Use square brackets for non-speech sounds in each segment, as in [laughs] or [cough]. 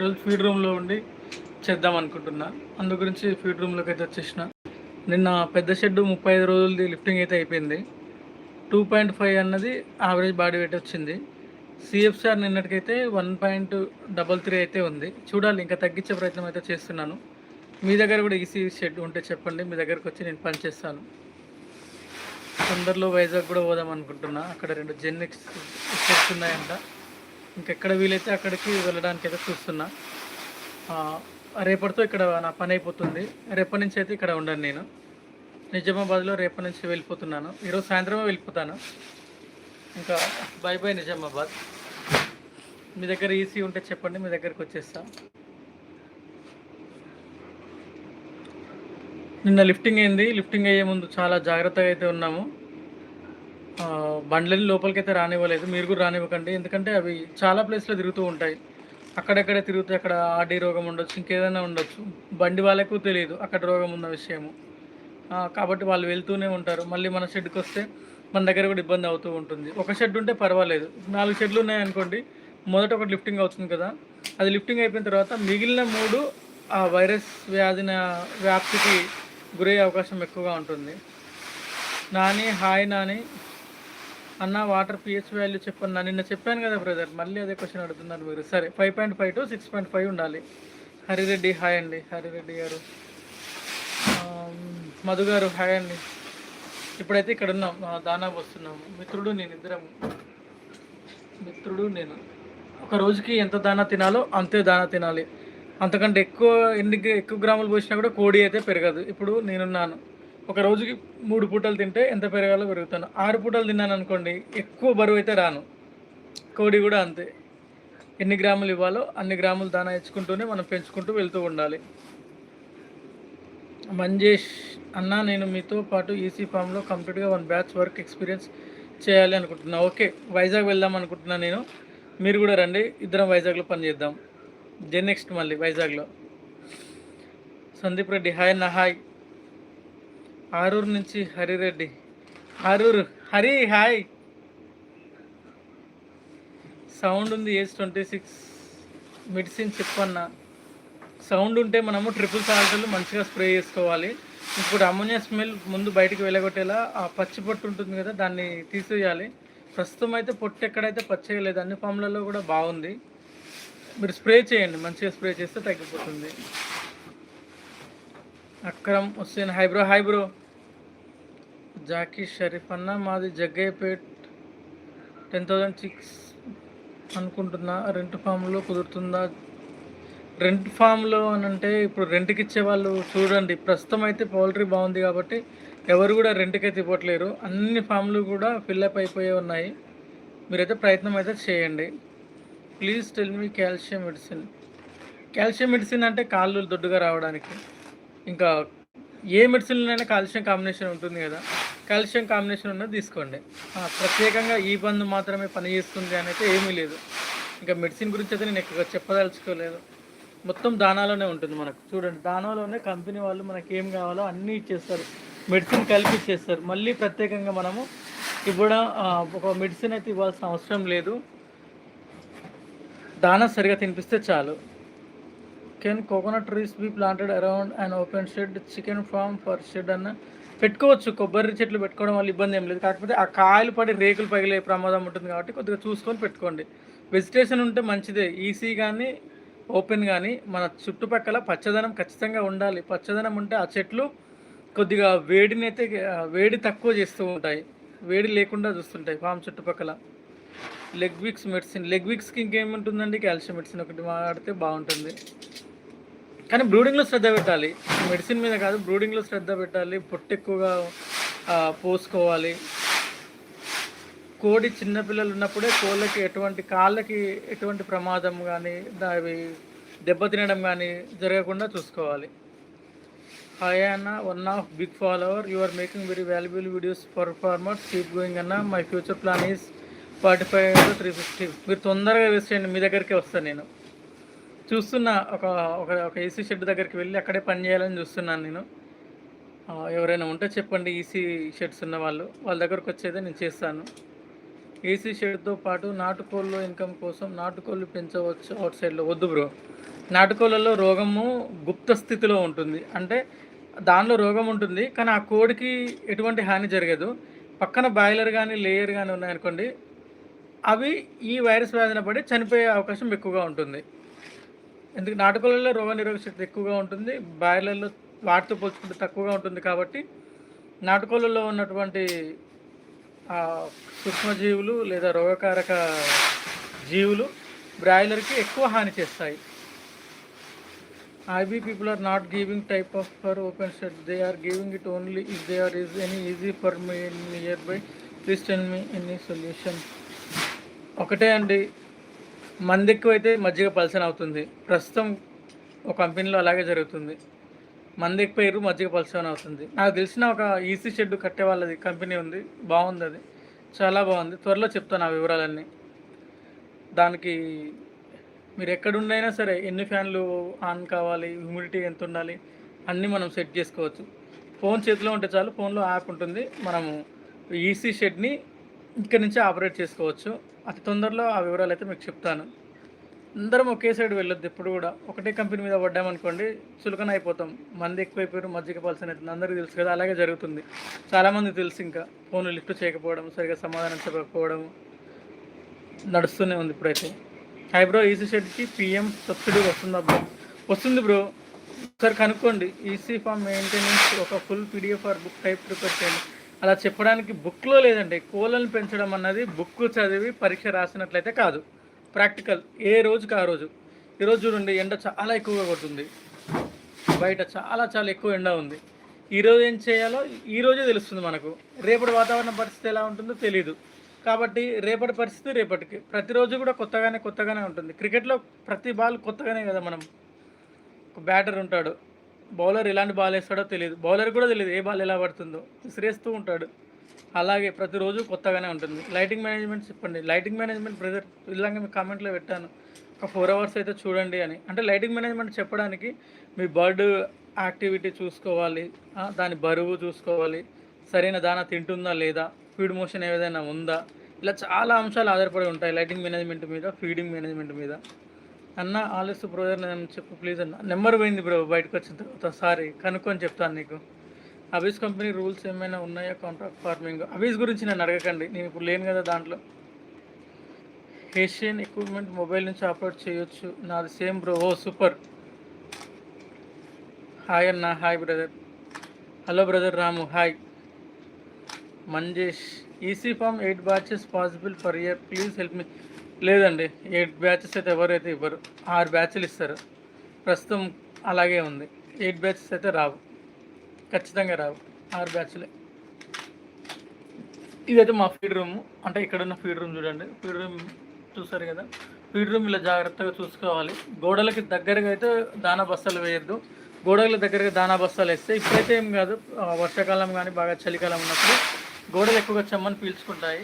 ఈరోజు ఫీడ్ రూమ్లో ఉండి చేద్దాం అనుకుంటున్నా. అందు గురించి ఫీడ్ రూమ్లోకి అయితే వచ్చేసిన. నిన్న పెద్ద షెడ్ ముప్పై ఐదు రోజులది లిఫ్టింగ్ అయితే అయిపోయింది. టూ పాయింట్ ఫైవ్ అన్నది యావరేజ్ బాడీ వెయిట్ వచ్చింది. సిఎఫ్సిఆర్ నిన్నటికైతే వన్ పాయింట్ డబల్ త్రీ అయితే ఉంది. చూడాలి ఇంకా తగ్గించే ప్రయత్నం అయితే చేస్తున్నాను. మీ దగ్గర కూడా ఈసీ షెడ్ ఉంటే చెప్పండి మీ దగ్గరకు వచ్చి నేను పని చేస్తాను. తొందరలో వైజాగ్ కూడా పోదాం అనుకుంటున్నా. అక్కడ రెండు జెన్ షెడ్స్ ఉన్నాయంట. ఇంకెక్కడ వీలైతే అక్కడికి వెళ్ళడానికి అయితే చూస్తున్నా రేపటితో ఇక్కడ నా పని అయిపోతుంది. రేపటి నుంచి అయితే ఇక్కడ ఉండను నేను. నిజామాబాద్లో రేపటి నుంచి వెళ్ళిపోతున్నాను. ఈరోజు సాయంత్రమే వెళ్ళిపోతాను. ఇంకా బై బై నిజామాబాద్. మీ దగ్గర ఈసీ ఉంటే చెప్పండి మీ దగ్గరికి వచ్చేస్తా. నిన్న లిఫ్టింగ్ అయింది. లిఫ్టింగ్ అయ్యే ముందు చాలా జాగ్రత్తగా అయితే ఉన్నాము. బండ్లని లోపలికైతే రానివ్వలేదు. మీరు కూడా రానివ్వకండి. ఎందుకంటే అవి చాలా ప్లేస్లో తిరుగుతూ ఉంటాయి. అక్కడెక్కడే తిరుగుతాయి అక్కడ ఆడి రోగం ఉండొచ్చు ఇంకేదైనా ఉండొచ్చు. బండి వాళ్ళకు తెలియదు అక్కడ రోగం ఉన్న విషయము. కాబట్టి వాళ్ళు వెళ్తూనే ఉంటారు. మళ్ళీ మన షెడ్కి వస్తే మన దగ్గర కూడా ఇబ్బంది అవుతూ ఉంటుంది. ఒక షెడ్ ఉంటే పర్వాలేదు. నాలుగు షెడ్లు ఉన్నాయనుకోండి మొదట ఒకటి లిఫ్టింగ్ అవుతుంది కదా. అది లిఫ్టింగ్ అయిపోయిన తర్వాత మిగిలిన మూడు ఆ వైరస్ వ్యాధిన వ్యాప్తికి గురయ్యే అవకాశం ఎక్కువగా ఉంటుంది. నాని హాయ్ నాని అన్న వాటర్ పిహెచ్ వాల్యూ చెప్పన్నా నిన్న చెప్పాను కదా బ్రదర్ మళ్ళీ అదే క్వశ్చన్ అడుగుతున్నారు మీరు. సరే five point five to six point five ఉండాలి. హరిరెడ్డి హాయ్ అండి. హరిరెడ్డి గారు. మధు గారు హాయ్ అండి. ఇప్పుడైతే ఇక్కడ ఉన్నాం దానా వస్తున్నాము. మిత్రుడు నేను ఇద్దరం. మిత్రుడు నేను. ఒక రోజుకి ఎంత దానా తినాలో అంతే దానా తినాలి. అంతకంటే ఎక్కువ ఎన్ని గ్రా- ఎక్కువ గ్రాములు పోసినా కూడా కోడి అయితే పెరగదు. ఇప్పుడు నేనున్నాను. ఒక రోజుకి మూడు పూటలు తింటే ఎంత పెరగాలో పెరుగుతాను. ఆరు పూటలు తిన్నాను అనుకోండి ఎక్కువ బరువు అయితే రాను. కోడి కూడా అంతే. ఎన్ని గ్రాములు ఇవ్వాలో అన్ని గ్రాములు దానా ఇచ్చుకుంటూనే మనం పెంచుకుంటూ వెళ్తూ ఉండాలి. మంజేష్ అన్న నేను మీతో పాటు ఈసీ ఫామ్లో కంప్లీట్గా వన్ బ్యాచ్ వర్క్ ఎక్స్పీరియన్స్ చేయాలి అనుకుంటున్నా. ఓకే వైజాగ్ వెళ్దాం అనుకుంటున్నా నేను. మీరు కూడా రండి ఇద్దరం వైజాగ్లో పని చేద్దాం. జెన్ నెక్స్ట్ మళ్ళీ వైజాగ్లో. సందీప్ రెడ్డి హాయ్ నా హాయ్. ఆరూరు నుంచి హరిరెడ్డి. ఆరూరు. హరి హాయ్. సౌండ్ ఉంది ఏజ్ ట్వంటీ సిక్స్. మెడిసిన్ చెప్పన్నా. సౌండ్ ఉంటే మనము ట్రిపుల్ సాల్ట్లు మంచిగా స్ప్రే చేసుకోవాలి. ఇప్పుడు అమ్మోనియా స్మెల్ ముందు బయటికి వెళ్ళగొట్టేలా ఆ పచ్చి పొట్టు ఉంటుంది కదా దాన్ని తీసేయాలి. ప్రస్తుతం అయితే పొట్టు ఎక్కడైతే పచ్చిగా లేదు అన్ని ఫామ్లలో కూడా బాగుంది. మీరు స్ప్రే చేయండి మంచిగా స్ప్రే చేస్తే తగ్గిపోతుంది. Akram Hussain. Hi bro hi bro Zaki Sharif అన్న మాది జగ్గయ్యపేట్ టెన్ థౌజండ్ సిక్స్ అనుకుంటున్నా. రెంట్ ఫామ్లో కుదురుతుందా? రెంట్ ఫామ్లో అని అంటే ఇప్పుడు రెంట్కి ఇచ్చే వాళ్ళు చూడండి. ప్రస్తుతం అయితే పౌల్ట్రీ బాగుంది కాబట్టి ఎవరు కూడా రెంట్కి అయితే ఇవ్వట్లేరు. అన్ని ఫామ్లు కూడా ఫిల్అప్ అయిపోయి ఉన్నాయి. మీరైతే ప్రయత్నం అయితే చేయండి. Please tell me calcium medicine. Calcium medicine అంటే కాళ్ళు దొడ్డుగా రావడానికి. ఇంకా ఏ మెడిసిన్లోనైనా కాల్షియం కాంబినేషన్ ఉంటుంది కదా కాల్షియం కాంబినేషన్ ఉన్నది తీసుకోండి. ప్రత్యేకంగా ఈ బంధు మాత్రమే పనిచేస్తుంది అని అయితే ఏమీ లేదు. ఇంకా మెడిసిన్ గురించి అయితే నేను ఎక్కువగా చెప్పదలుచుకోలేదు. మొత్తం దానాలోనే ఉంటుంది మనకు. చూడండి దానాలోనే కంపెనీ వాళ్ళు మనకి ఏం కావాలో అన్నీ ఇచ్చేస్తారు. మెడిసిన్ కలిపి ఇచ్చేస్తారు. మళ్ళీ ప్రత్యేకంగా మనము ఇప్పుడు ఒక మెడిసిన్ అయితే ఇవ్వాల్సిన అవసరం లేదు. దాన సరిగా తినిపిస్తే చాలు. Can coconut trees be planted around and open shed chicken farm for shed అన్న పెట్టుకోవచ్చు. కొబ్బరి చెట్లు పెట్టుకోవడం వల్ల ఇబ్బంది ఏం లేదు. కాకపోతే ఆ కాయలు పడి రేకులు పగిలే ప్రమాదం ఉంటుంది కాబట్టి కొద్దిగా చూసుకొని పెట్టుకోండి. వెజిటేషన్ ఉంటే మంచిదే. ఈసీ కానీ ఓపెన్ కానీ మన చుట్టుపక్కల పచ్చదనం ఖచ్చితంగా ఉండాలి. పచ్చదనం ఉంటే ఆ చెట్లు కొద్దిగా వేడిని అయితే వేడి తక్కువ చేస్తూ ఉంటాయి. వేడి లేకుండా చూస్తుంటాయి ఫామ్ చుట్టుపక్కల. లెగ్ వీక్స్ మెడిసిన్ లెగ్ వీక్స్కి ఇంకేముంటుందండి? కాల్షియం మెడిసిన్ ఒకటి వాడితే బాగుంటుంది. కానీ బ్రూడింగ్లో శ్రద్ధ పెట్టాలి. మెడిసిన్ మీద కాదు బ్రూడింగ్లో శ్రద్ధ పెట్టాలి. పొట్టు ఎక్కువగా పోసుకోవాలి. కోడి చిన్నపిల్లలు ఉన్నప్పుడే కోళ్ళకి ఎటువంటి కాళ్ళకి ఎటువంటి ప్రమాదం కానీ అవి దెబ్బతినడం కానీ జరగకుండా చూసుకోవాలి. హాయ్ అన్న one of big follower you are making very valuable videos for farmers keep going అన్న. My future plan is forty five three fifty మీరు తొందరగా వేసేయండి మీ దగ్గరికి వస్తాను నేను. చూస్తున్నా ఒక ఒక ఒక ఏసీ షెడ్ దగ్గరికి వెళ్ళి అక్కడే పని చేయాలని చూస్తున్నాను నేను. ఎవరైనా ఉంటే చెప్పండి ఈసీ షెడ్స్ ఉన్న వాళ్ళు. వాళ్ళ దగ్గరకు వచ్చేదే నేను చేస్తాను. ఏసీ షెడ్తో పాటు నాటుకోళ్ళు ఇన్కమ్ కోసం నాటుకోళ్ళు పెంచవచ్చు అవుట్ సైడ్లో. వద్దు బ్రో. నాటుకోళ్ళలో రోగము గుప్త స్థితిలో ఉంటుంది. అంటే దానిలో రోగం ఉంటుంది కానీ ఆ కోడికి ఎటువంటి హాని జరగదు. పక్కన బాయిలర్ కానీ లేయర్ కానీ ఉన్నాయనుకోండి అవి ఈ వైరస్ వ్యాధిన పడి చనిపోయే అవకాశం ఎక్కువగా ఉంటుంది. ఎందుకు నాటకాలలో రోగ నిరోధక శక్తి ఎక్కువగా ఉంటుంది బాయిలర్లో వాటితో పోల్చుకుంటే తక్కువగా ఉంటుంది కాబట్టి నాటకాలలో ఉన్నటువంటి సూక్ష్మజీవులు లేదా రోగకారక జీవులు బ్రాయిలర్కి ఎక్కువ హాని చేస్తాయి. I B people are not giving type of for open shed they are giving it only if they are is any easy for me in near by please tell me any solution. ఒకటే అండి మంది ఎక్కువైతే మజ్జిగ పలసన అవుతుంది. ప్రస్తుతం ఒక కంపెనీలో అలాగే జరుగుతుంది. మంది ఎక్కువ మజ్జిగ పలసన అవుతుంది. నాకు తెలిసిన ఒక ఈసీ షెడ్ కట్టే వాళ్ళది కంపెనీ ఉంది. బాగుంది అది. చాలా బాగుంది. త్వరలో చెప్తాను ఆ వివరాలన్నీ. దానికి మీరు ఎక్కడుండైనా సరే ఎన్ని ఫ్యాన్లు ఆన్ కావాలి హ్యూమిడిటీ ఎంత ఉండాలి అన్నీ మనం సెట్ చేసుకోవచ్చు. ఫోన్ చేతిలో ఉంటే చాలు ఫోన్లో యాప్ ఉంటుంది. మనము ఈసీ షెడ్ని ఇక్కడ నుంచి ఆపరేట్ చేసుకోవచ్చు. అతి తొందరలో ఆ వివరాలు అయితే మీకు చెప్తాను. అందరం ఒకే సైడ్ వెళ్ళొద్దు. ఎప్పుడు కూడా ఒకటే కంపెనీ మీద పడ్డామనుకోండి చులకన అయిపోతాం. మంది ఎక్కువైపోయారు మజ్జిగ పలసన అవుతుంది అందరికీ తెలుసు కదా అలాగే జరుగుతుంది. చాలామంది తెలుసు ఇంకా ఫోన్ లిఫ్ట్ చేయకపోవడం సరిగా సమాధానం చెప్పకపోవడం నడుస్తూనే ఉంది ఇప్పుడైతే. హై బ్రో ఈసీ షెడ్కి పిఎం సబ్సిడీ వస్తుందా బ్రో? వస్తుంది బ్రో. ఒకసారి కనుక్కోండి. ఈసీ ఫామ్ మెయింటెనెన్స్ ఒక full PDF or book type prepare చేయండి. అలా చెప్పడానికి బుక్లో లేదండి. కోళ్ళను పెంచడం అన్నది బుక్ చదివి పరీక్ష రాసినట్లయితే కాదు. ప్రాక్టికల్ ఏ రోజుకి ఆ రోజు? ఈరోజు చూడండి ఎండ చాలా ఎక్కువగా కొడుతుంది. బయట చాలా చాలా ఎక్కువ ఎండ ఉంది. ఈరోజు ఏం చేయాలో ఈ రోజే తెలుస్తుంది మనకు. రేపటి వాతావరణ పరిస్థితి ఎలా ఉంటుందో తెలియదు కాబట్టి రేపటి పరిస్థితి రేపటికి. ప్రతిరోజు కూడా కొత్తగానే కొత్తగానే ఉంటుంది. క్రికెట్లో ప్రతి బాల్ కొత్తగానే కదా మనం. ఒక బ్యాటర్ ఉంటాడు. బౌలర్ ఎలాంటి బాల్ వేస్తాడో తెలియదు బౌలర్ కూడా తెలియదు ఏ బాల్ ఎలా పడుతుందో. విసిరేస్తూ ఉంటాడు. అలాగే ప్రతిరోజు కొత్తగానే ఉంటుంది. లైటింగ్ మేనేజ్మెంట్ చెప్పండి. లైటింగ్ మేనేజ్మెంట్ బ్రదర్ ఇలాగ మీ కామెంట్లో పెట్టాను. ఒక ఫోర్ అవర్స్ అయితే చూడండి అని. అంటే లైటింగ్ మేనేజ్మెంట్ చెప్పడానికి మీ బర్డ్ యాక్టివిటీ చూసుకోవాలి. దాని బరువు చూసుకోవాలి. సరైన దాన తింటుందా లేదా? ఫీడ్ మోషన్ ఏదైనా ఉందా? ఇలా చాలా అంశాలు ఆధారపడి ఉంటాయి. లైటింగ్ మేనేజ్మెంట్ మీద ఫీడింగ్ మేనేజ్మెంట్ మీద. అన్న ఆలస్య ప్రయోజనం చెప్పు ప్లీజ్ అన్న. నెంబర్ పోయింది బ్రో బయటకు వచ్చిన తర్వాత. సారీ కనుక్కొని చెప్తాను నీకు. అబీస్ కంపెనీ రూల్స్ ఏమైనా ఉన్నాయా? కాంట్రాక్ట్ ఫార్మింగ్ అబీస్ గురించి నన్ను అడగకండి. నేను ఇప్పుడు లేను కదా దాంట్లో. ఏషియన్ ఎక్విప్మెంట్ మొబైల్ నుంచి ఆపరేట్ చేయొచ్చు. నాది సేమ్ బ్రో ఓ సూపర్ హాయ్ అన్న hi brother hello brother Ramu hi Manjesh EC farm eight batches possible for year please help me లేదండి ఎయిట్ బ్యాచెస్ అయితే ఎవరైతే ఇవ్వరు ఆరు బ్యాచ్లు ఇస్తారు. ప్రస్తుతం అలాగే ఉంది ఎయిట్ బ్యాచెస్ అయితే రావు ఖచ్చితంగా రావు ఆరు బ్యాచ్లే. ఇదైతే మా ఫీడ్ రూమ్ అంటే ఇక్కడ ఉన్న ఫీడ్ రూమ్ చూడండి ఫీడ్ రూమ్ చూసారు కదా ఫీడ్ రూమ్ ఇలా జాగ్రత్తగా చూసుకోవాలి. గోడలకి దగ్గరగా అయితే దానా బస్తాలు వేయద్దు గోడల దగ్గరగా దానా బస్తాలు వేస్తే ఇప్పుడైతే ఏం కాదు వర్షాకాలం కానీ బాగా చలికాలం ఉన్నప్పుడు గోడలు ఎక్కువగా చెమ్మని పీల్చుకుంటాయి.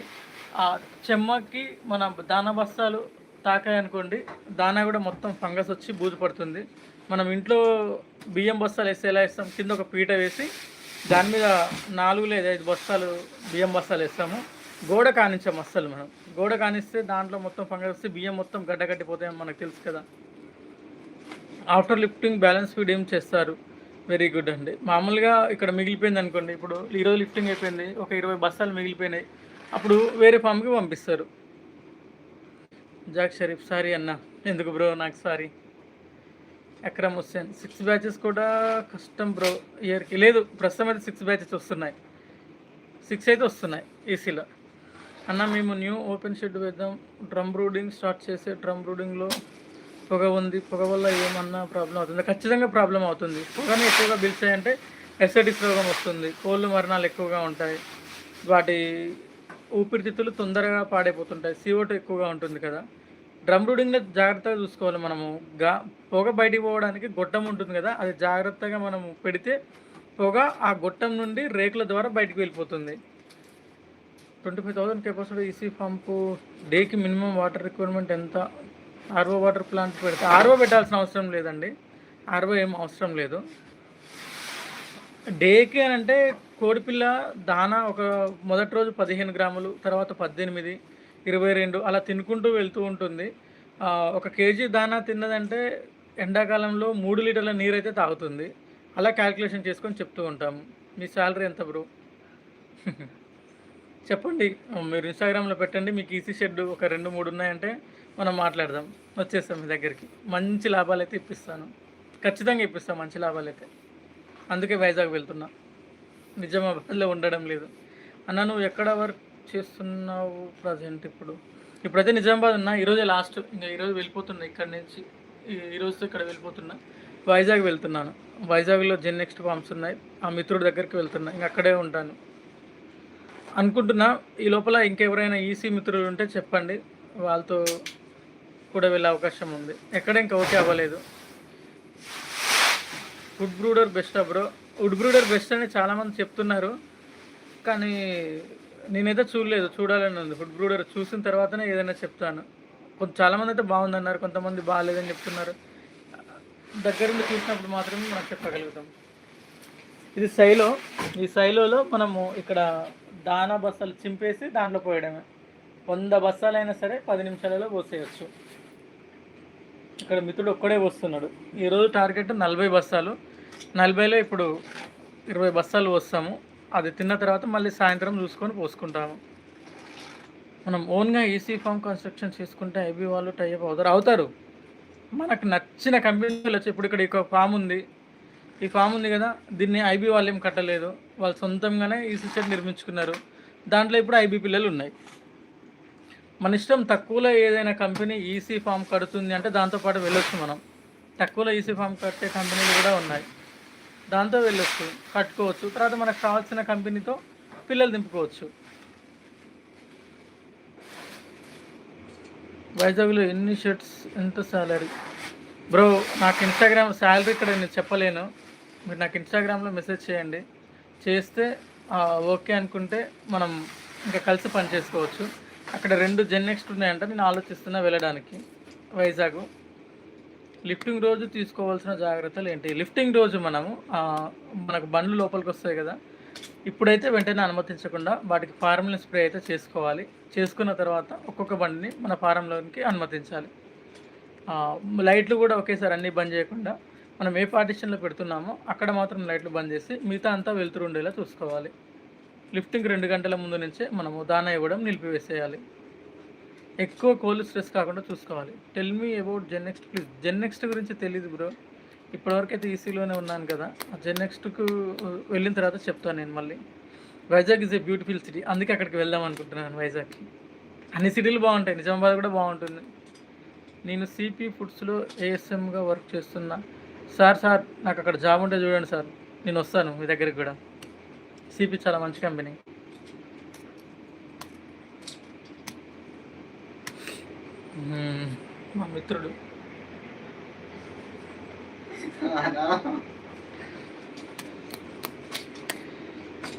ఆ చెమ్మకి మన దాన బస్తాలు తాకాయి అనుకోండి దానా కూడా మొత్తం ఫంగస్ వచ్చి బూజు పడుతుంది. మనం ఇంట్లో బియ్యం బస్తాలు వేస్తే ఎలా వేస్తాం? కింద ఒక పీట వేసి దాని మీద నాలుగు లేదా ఐదు బస్తాలు బియ్యం బస్తాలు వేస్తాము. గోడ కానించాం అస్సలు మనం. గోడ కానిస్తే దాంట్లో మొత్తం ఫంగస్ వస్తే బియ్యం మొత్తం గడ్డ కట్టిపోతాయని మనకు తెలుసు కదా. ఆఫ్టర్ లిఫ్టింగ్ బ్యాలెన్స్ ఫీడ్ ఏం చేస్తారు? వెరీ గుడ్ అండి. మామూలుగా ఇక్కడ మిగిలిపోయింది అనుకోండి ఇప్పుడు ఈరోజు లిఫ్టింగ్ అయిపోయింది ఒక ఇరవై బస్తాలు మిగిలిపోయినాయి. అప్పుడు వేరే ఫామ్కి పంపిస్తారు. జాక్ షరీఫ్ సారీ అన్న. ఎందుకు బ్రో నాకు sorry? Akram Hussain. Six batches కూడా కష్టం బ్రో ఇయర్కి. లేదు ప్రస్తుతం అయితే సిక్స్ బ్యాచెస్ వస్తున్నాయి. సిక్స్ అయితే వస్తున్నాయి ఏసీలో. అన్న మేము న్యూ ఓపెన్ షెడ్ వేద్దాం. డ్రమ్ బ్రూడింగ్ స్టార్ట్ చేసే డ్రమ్ బ్రూడింగ్లో పొగ ఉంది. పొగ వల్ల ఏమన్నా ప్రాబ్లం అవుతుంది? ఖచ్చితంగా ప్రాబ్లం అవుతుంది. పొగని ఎక్కువగా పిలిచాయంటే ఎస్ఐటిస్ రోగం వస్తుంది. కోళ్ళు మరణాలు ఎక్కువగా ఉంటాయి. వాటి ఊపిరితిత్తులు తొందరగా పాడైపోతుంటాయి. CO2 ఎక్కువగా ఉంటుంది కదా. డ్రమ్ రూడింగ్లో జాగ్రత్తగా చూసుకోవాలి మనము. గా పొగ బయటికి పోవడానికి గొట్టం ఉంటుంది కదా. అది జాగ్రత్తగా మనము పెడితే పొగ ఆ గొట్టం నుండి రేకుల ద్వారా బయటికి వెళ్ళిపోతుంది. Twenty five thousand capacity EC pump డేకి మినిమం వాటర్ రిక్వైర్మెంట్ ఎంత? ఆర్ఓ వాటర్ ప్లాంట్ పెడితే ఆర్ఓ పెట్టాల్సిన అవసరం లేదండి. ఆర్ఓ ఏం అవసరం లేదు. డేకి అని అంటే కోడిపిల్ల దానా ఒక మొదటి రోజు పదిహేను గ్రాములు తర్వాత పద్దెనిమిది ఇరవై రెండు అలా తినుకుంటూ వెళ్తూ ఉంటుంది. ఒక కేజీ దానా తిన్నదంటే ఎండాకాలంలో మూడు లీటర్ల నీరు అయితే తాగుతుంది. అలా క్యాల్కులేషన్ చేసుకొని చెప్తూ ఉంటాము మీ శాలరీ ఎంత బ్రో? [laughs] చెప్పండి. మీరు ఇన్స్టాగ్రామ్లో పెట్టండి. మీకు ఈసీ షెడ్ ఒక రెండు మూడు ఉన్నాయంటే మనం మాట్లాడదాం. వచ్చేస్తాం మీ దగ్గరికి. మంచి లాభాలు అయితే ఇప్పిస్తాను. ఖచ్చితంగా ఇప్పిస్తాను మంచి లాభాలు అయితే అందుకే వైజాగ్ వెళ్తున్నా. నిజామాబాద్లో ఉండడం లేదు. అన్న నువ్వు ఎక్కడ వర్క్ చేస్తున్నావు ప్రజెంట్ ఇప్పుడు? ఇప్పుడైతే నిజామాబాద్ ఉన్నా ఈరోజే లాస్ట్ ఇంకా ఈరోజు వెళ్ళిపోతున్నా ఇక్కడ నుంచి. ఈ- ఇక్కడ వెళ్ళిపోతున్నా. వైజాగ్ వెళ్తున్నాను. వైజాగ్లో జెన్ నెక్స్ట్ ఫార్మ్స్ ఉన్నాయి. ఆ మిత్రుడి దగ్గరికి వెళ్తున్నా. ఇంకా అక్కడే ఉంటాను. అనుకుంటున్నా ఈ లోపల ఇంకెవరైనా ఈసీ మిత్రులు ఉంటే చెప్పండి. వాళ్ళతో కూడా వెళ్ళే అవకాశం ఉంది. ఎక్కడ ఇంకా ఓకే అవ్వలేదు. Wood brooder best bro wood brooder best అని చాలామంది చెప్తున్నారు. కానీ నేనైతే చూడలేదు చూడాలని ఉంది. ఫుడ్ బ్రూడర్ చూసిన తర్వాతనే ఏదైనా చెప్తాను. కొంత చాలామంది అయితే బాగుందన్నారు కొంతమంది బాగాలేదని చెప్తున్నారు. దగ్గర నుండి చూసినప్పుడు మాత్రమే మనం చెప్పగలుగుతాం. ఇది సైలో. ఈ సైలోలో మనము ఇక్కడ దానా బస్తాలు చింపేసి దాంట్లో పోయడమే. వంద బస్తాలైనా సరే పది నిమిషాలలో పోసేయచ్చు. ఇక్కడ మిత్రుడు ఒక్కడే వస్తున్నాడు. ఈరోజు టార్గెట్ నలభై బస్తాలు నలభైలో ఇప్పుడు ఇరవై బస్తాలు వస్తాము. అది తిన్న తర్వాత మళ్ళీ సాయంత్రం చూసుకొని పోసుకుంటాము. మనం ఓన్గా ఈసీ ఫామ్ కన్స్ట్రక్షన్ చేసుకుంటే ఐబీ వాళ్ళు టైప్ అవుతారు. అవుతారు. మనకు నచ్చిన కంపెనీలు వచ్చి ఇప్పుడు ఇక్కడ ఒక ఫామ్ ఉంది. ఈ ఫామ్ ఉంది కదా దీన్ని ఐబీ వాళ్ళు ఏం కట్టలేదు. వాళ్ళు సొంతంగానే ఈసీ సెట్ నిర్మించుకున్నారు. దాంట్లో ఇప్పుడు ఐబీ పిల్లలు ఉన్నాయి. మన ఇష్టం తక్కువలో ఏదైనా కంపెనీ ఈసీ ఫామ్ కడుతుంది అంటే దాంతోపాటు వెళ్ళొచ్చు మనం. తక్కువలో ఈసీ ఫామ్ కట్టే కంపెనీలు కూడా ఉన్నాయి. దాంతో వెళ్ళొచ్చు కట్టుకోవచ్చు. తర్వాత మనకు కావాల్సిన కంపెనీతో పిల్లలు దింపుకోవచ్చు. వైజాగ్లో ఎన్ని షర్ట్స్ ఎంత శాలరీ బ్రో నాకు ఇన్స్టాగ్రామ్ శాలరీ ఇక్కడ నేను చెప్పలేను. మీరు నాకు ఇన్స్టాగ్రామ్లో మెసేజ్ చేయండి. చేస్తే ఓకే అనుకుంటే మనం ఇంకా కలిసి పని చేసుకోవచ్చు. అక్కడ రెండు జెన్ నెక్స్ట్ ఉన్నాయంట నేను ఆలోచిస్తున్నా వెళ్ళడానికి. వైజాగ్. లిఫ్టింగ్ రోజు తీసుకోవాల్సిన జాగ్రత్తలు ఏంటి? లిఫ్టింగ్ రోజు మనము మనకు బండ్లు లోపలికి వస్తాయి కదా. ఇప్పుడైతే వెంటనే అనుమతించకుండా వాటికి ఫార్ములిన్ స్ప్రే అయితే చేసుకోవాలి. చేసుకున్న తర్వాత ఒక్కొక్క బండిని మన ఫారంలోనికి అనుమతించాలి. లైట్లు కూడా ఒకేసారి అన్నీ బంద్ చేయకుండా మనం ఏ పార్టిషన్లో పెడుతున్నామో అక్కడ మాత్రం లైట్లు బంద్ చేసి మిగతా అంతా వెళ్తురు ఉండేలా చూసుకోవాలి. లిఫ్టింగ్ రెండు గంటల ముందు నుంచే మనము దానా ఇవ్వడం నిలిపివేసేయాలి. ఎక్కువ కోల్డ్ స్ట్రెస్ కాకుండా చూసుకోవాలి. Tell me about gen next please gen next గురించి తెలియదు బ్రో ఇప్పటివరకు అయితే ఈసీలోనే ఉన్నాను కదా. జెన్నెక్స్ట్కు నెక్స్ట్కు వెళ్ళిన తర్వాత చెప్తాను నేను మళ్ళీ. Vizag is a beautiful city అందుకే అక్కడికి వెళ్దాం అనుకుంటున్నాను వైజాగ్కి అన్ని సిటీలు బాగుంటాయి. నిజామాబాద్ కూడా బాగుంటుంది. నేను సిపి ఫుడ్స్లో ఏఎస్ఎంగా వర్క్ చేస్తున్నా. సార్ సార్ నాకు అక్కడ జాబ్ ఉంటే చూడండి సార్ నేను వస్తాను మీ దగ్గరికి కూడా. సిపి చాలా మంచి కంపెనీ. మా మిత్రుడు.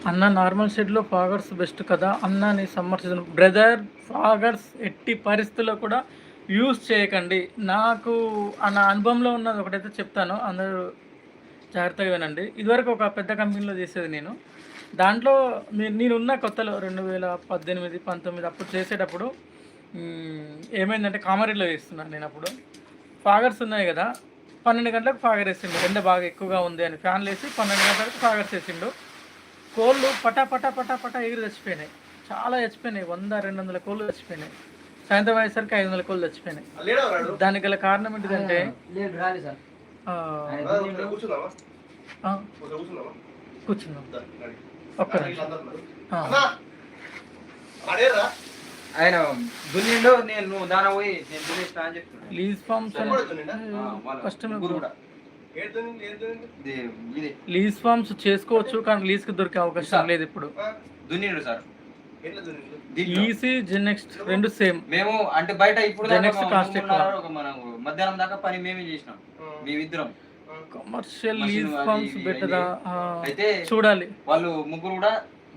అన్న నార్మల్ షెడ్లో ఫాగర్స్ బెస్ట్ కదా? అన్న నీ సమర్థించను బ్రదర్ ఫాగర్స్ ఎట్టి పరిస్థితుల్లో కూడా యూజ్ చేయకండి. నాకు నా అనుభవంలో ఉన్నది ఒకటైతే చెప్తాను. అందరూ జాగ్రత్తగా వినండి. ఇదివరకు ఒక పెద్ద కంపెనీలో చేసేది నేను. దాంట్లో నేనున్న కొత్తలో రెండు వేల పద్దెనిమిది పంతొమ్మిది అప్పుడు చేసేటప్పుడు ఏమైందంటే కామారెడ్డిలో చేస్తున్నాను నేను అప్పుడు. ఫాగర్స్ ఉన్నాయి కదా పన్నెండు గంటలకు ఫాగర్ వేసిండు. ఎండ బాగా ఎక్కువగా ఉంది అని ఫ్యాన్లు వేసి పన్నెండు గంటలకు ఫాగర్స్ వేసిండు. కోళ్ళు పటా పటా పటా పటా ఎగిరి చచ్చిపోయినాయి. చాలా చచ్చిపోయినాయి. వంద రెండు వందల కోళ్ళు చచ్చిపోయినాయి. సాయంత్రం అయ్యేసరికి ఐదు వందల కోళ్ళు చచ్చిపోయినాయి? దానికి గల కారణం ఏంటిదంటే? కూర్చున్నాం. ఆయన దున్నిండు నేను నువ్వు దాన పోయి నేను దున్నేస్తా అని చెప్తున్నాను లీజ్ ఫామ్స్ సరే, కూడా. లీజ్ ఫామ్స్ చేసుకోవచ్చు కానీ లీజ్కి దొరికే అవకాశం లేదు ఇప్పుడు. దున్నిండు సార్. ఈసీ జెనెక్స్ట్ రెండు సేమ్. మేము అంటే బయట ఇప్పుడు ఎక్కువ. ఒక మనం మధ్యాహ్నం దాకా పని మేమే చేసినాం. మేమిద్దరం. కమర్షియల్ లీజ్ బెటరా అయితే చూడాలి. వాళ్ళు ముగ్గురు కూడా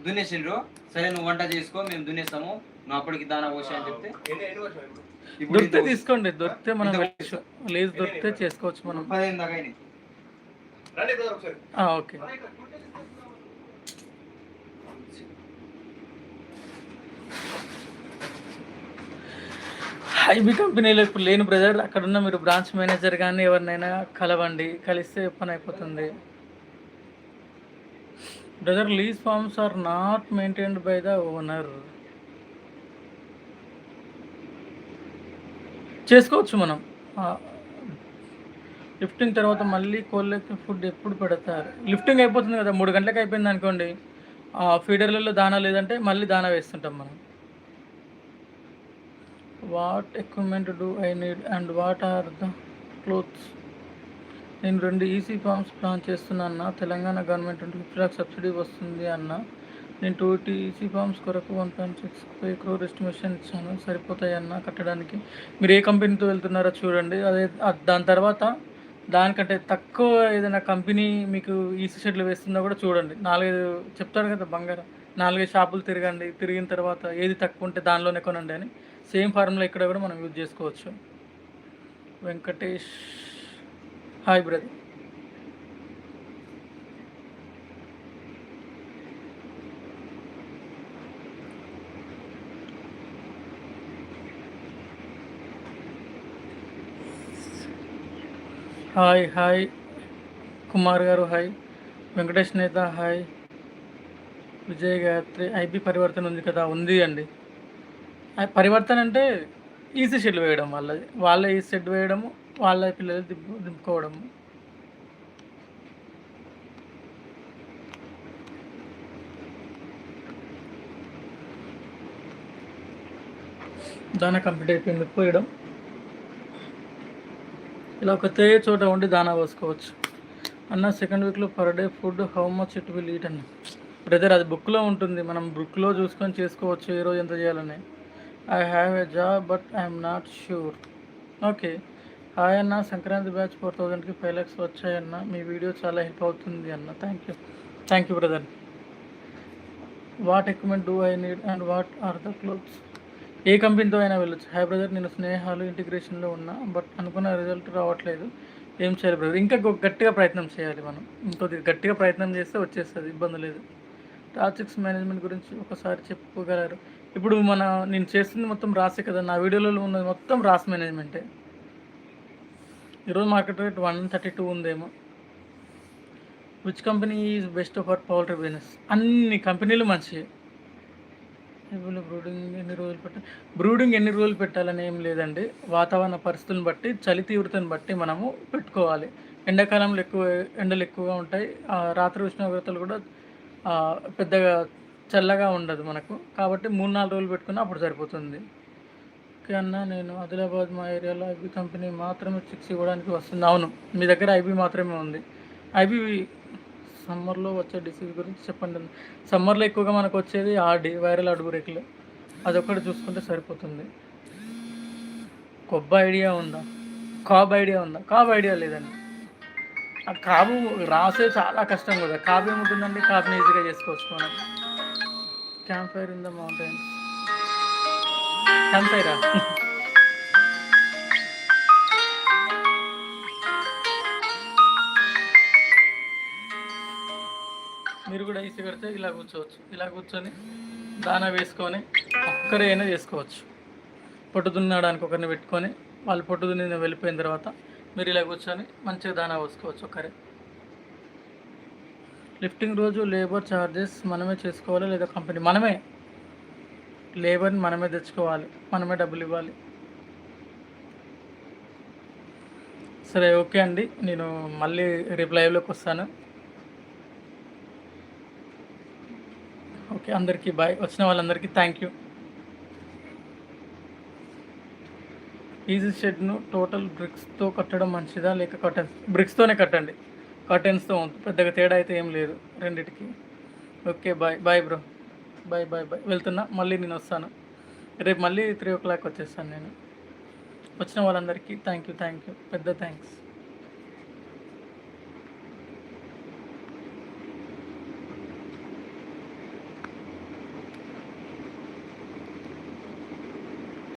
దున్నేసిండ్రు. సరే నువ్వు వంట చేసుకో మేము దున్నేస్తాము. నువ్వు అప్పటికి దానా పోసి అని చెప్తే. దొరికితే తీసుకోండి. దొరికితే మనం లీజ్ దొరికితే చేసుకోవచ్చు మనం. ఓకే. ఐబీ కంపెనీలో ఇప్పుడు లేని బ్రదర్ అక్కడ ఉన్న మీరు బ్రాంచ్ మేనేజర్ కానీ ఎవరినైనా కలవండి కలిస్తే పని అయిపోతుంది. Brother lease farms are not maintained by the owner చేసుకోవచ్చు మనం. లిఫ్టింగ్ తర్వాత మళ్ళీ కోళ్ళకి ఫుడ్ ఎప్పుడు పెడతారు? లిఫ్టింగ్ అయిపోతుంది కదా మూడు గంటలకు అయిపోయింది అనుకోండి. ఫీడర్లలో దానా లేదంటే మళ్ళీ దానా వేస్తుంటాం మనం. What equipment do I need and what are the clothes నేను రెండు ఈసీ ఫార్మ్స్ ప్లాన్ చేస్తున్నా అన్న తెలంగాణ గవర్నమెంట్ నుండి ఫిఫ్టీ లాక్ సబ్సిడీ వస్తుంది అన్న. నేను టూ ఈసీ ఫార్మ్స్ కొరకు one point six five crore estimation ఇచ్చాను. సరిపోతాయి అన్న కట్టడానికి. మీరు ఏ కంపెనీతో వెళ్తున్నారో చూడండి. అదే దాని తర్వాత దానికంటే తక్కువ ఏదైనా కంపెనీ మీకు ఈసీ షెడ్లు వేస్తుందో కూడా చూడండి. నాలుగైదు చెప్తారు కదా బంగారం. నాలుగైదు షాపులు తిరగండి. తిరిగిన తర్వాత ఏది తక్కువ ఉంటే దానిలోనే కొనండి అని. సేమ్ ఫార్ములా ఇక్కడ కూడా మనం యూజ్ చేసుకోవచ్చు. Venkatesh hi brother. Hi hi. Kumar garu hi. Venkatesh నేత హాయ్. విజయ్ గాయత్రి ఐబీ పరివర్తన ఉంది కదా ఉంది అండి. పరివర్తన అంటే ఈసీ షెడ్ వేయడం వాళ్ళది. వాళ్ళ ఈ షెడ్ వేయడము వాళ్ళ పిల్లలు దింపు దింపుకోవడము దాన కంప్లీట్ అయిపోయింది పోయడం. ఇలా ఒకతే చోట ఉండి దానా పోసుకోవచ్చు. అన్న సెకండ్ వీక్లో per day food how much it will eat అన్న బ్రదర్ అది బుక్లో ఉంటుంది. మనం బుక్లో చూసుకొని చేసుకోవచ్చు ఏ రోజు ఎంత చేయాలని. I have a job but I'm not sure okay hi అన్న సంక్రాంతి బ్యాచ్ ఫోర్ థౌజండ్కి ఫైవ్ ల్యాక్స్ వచ్చాయన్న. మీ వీడియో చాలా హెల్ప్ అవుతుంది అన్న. Thank you thank you brother what equipment do I need and what are the clothes ఏ కంపెనీతో అయినా వెళ్ళొచ్చు. హాయ్ బ్రదర్ నేను స్నేహాలు ఇంటిగ్రేషన్లో ఉన్నా బట్ అనుకున్న రిజల్ట్ రావట్లేదు. ఏం చేయాలి బ్రదర్ ఇంకా గట్టిగా ప్రయత్నం చేయాలి మనం. ఇంకొద్దిగా గట్టిగా ప్రయత్నం చేస్తే వచ్చేస్తుంది. ఇబ్బంది లేదు. టాచిక్స్ మేనేజ్మెంట్ గురించి ఒకసారి చెప్పుకోగలరు. ఇప్పుడు మన నేను చేస్తుంది మొత్తం రాసే కదా నా వీడియోలలో ఉన్నది మొత్తం రాస్ మేనేజ్మెంటే. ఈరోజు market rate one thirty two ఉందేమో. Which company is best for poultry business అన్ని కంపెనీలు మంచివి బ్రూడింగ్ ఎన్ని రోజులు పెట్టాలి బ్రూడింగ్ ఎన్ని రోజులు పెట్టాలని ఏం లేదండి. వాతావరణ పరిస్థితులను బట్టి చలి తీవ్రతను బట్టి మనము పెట్టుకోవాలి. ఎండాకాలంలో ఎక్కువ ఎండలు ఎక్కువగా ఉంటాయి. ఆ రాత్రి ఉష్ణోగ్రతలు కూడా పెద్దగా చల్లగా ఉండదు మనకు. కాబట్టి మూడు నాలుగు రోజులు పెట్టుకున్నా అప్పుడు సరిపోతుంది. ఓకే అన్న నేను ఆదిలాబాద్ మా ఏరియాలో ఐబీ కంపెనీ మాత్రమే చిక్స్ ఇవ్వడానికి వస్తుంది. అవును మీ దగ్గర ఐబీ మాత్రమే ఉంది. ఐబీ సమ్మర్లో వచ్చే డిసీజ్ గురించి చెప్పండి. సమ్మర్లో ఎక్కువగా మనకు వచ్చేది ఆర్డి వైరల్ అడుగురెక్లు. అదొక్కటి చూసుకుంటే సరిపోతుంది. కొబ్బ ఐడియా ఉందా? కాబ్ ఐడియా ఉందా? కాబ్ ఐడియా లేదండి. ఆ కాబు రాసే చాలా కష్టం కదా. కాబు ఏముంటుందండి? కాబుని ఈజీగా చేసుకోవచ్చు మనం. Camp fire in the mountain camp ఫైరా మీరు కూడా ఈసీ కడితే ఇలా కూర్చోవచ్చు. ఇలా కూర్చొని దానా వేసుకొని ఒక్కరైనా చేసుకోవచ్చు. పొట్టు దున్నడానికి ఒకరిని పెట్టుకొని వాళ్ళు పొట్టు దున్ని వెళ్ళిపోయిన తర్వాత మీరు ఇలా కూర్చొని మంచిగా దానా పోసుకోవచ్చు ఒక్కరే. లిఫ్టింగ్ రోజు లేబర్ ఛార్జెస్ మనమే చేసుకోవాలి లేదా కంపెనీ? మనమే. లేబర్ని మనమే తెచ్చుకోవాలి. మనమే డబ్బులు ఇవ్వాలి. సరే ఓకే అండి. నేను మళ్ళీ రేపు లైవ్లోకి వస్తాను. ఓకే అందరికీ బాయ్. వచ్చిన వాళ్ళందరికీ థ్యాంక్ యూ ఈజీ షెడ్ను టోటల్ బ్రిక్స్తో కట్టడం మంచిదా? లేక కట్ట? బ్రిక్స్తోనే కట్టండి. కర్టెన్స్తో పెద్దగా తేడా అయితే ఏం లేదు రెండిటికి. Okay bye. Bye bro. Bye bye bye. వెళ్తున్నా. మళ్ళీ నేను వస్తాను. రేపు మళ్ళీ త్రీ ఓ క్లాక్ వచ్చేస్తాను నేను. వచ్చిన వాళ్ళందరికీ థ్యాంక్ యూ థ్యాంక్ యూ పెద్ద థ్యాంక్స్